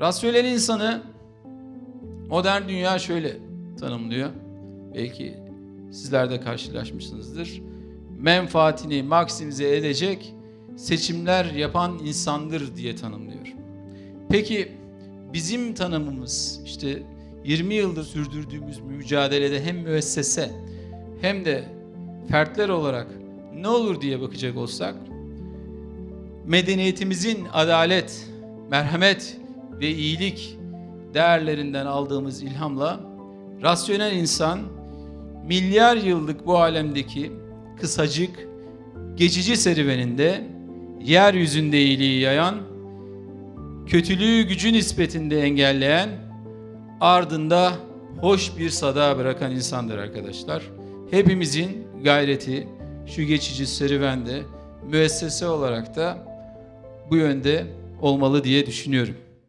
Rasyonel insanı modern dünya şöyle tanımlıyor. Belki sizler de karşılaşmışsınızdır. Menfaatini maksimize edecek seçimler yapan insandır diye tanımlıyor. Peki bizim tanımımız işte 20 yıldır sürdürdüğümüz mücadelede hem müessese hem de fertler olarak ne olur diye bakacak olsak medeniyetimizin adalet, merhamet ve iyilik değerlerinden aldığımız ilhamla rasyonel insan milyar yıllık bu alemdeki kısacık geçici serüveninde yeryüzünde iyiliği yayan, kötülüğü gücü nispetinde engelleyen, ardında hoş bir sada bırakan insandır arkadaşlar. Hepimizin gayreti şu geçici serüvende müessese olarak da bu yönde olmalı diye düşünüyorum.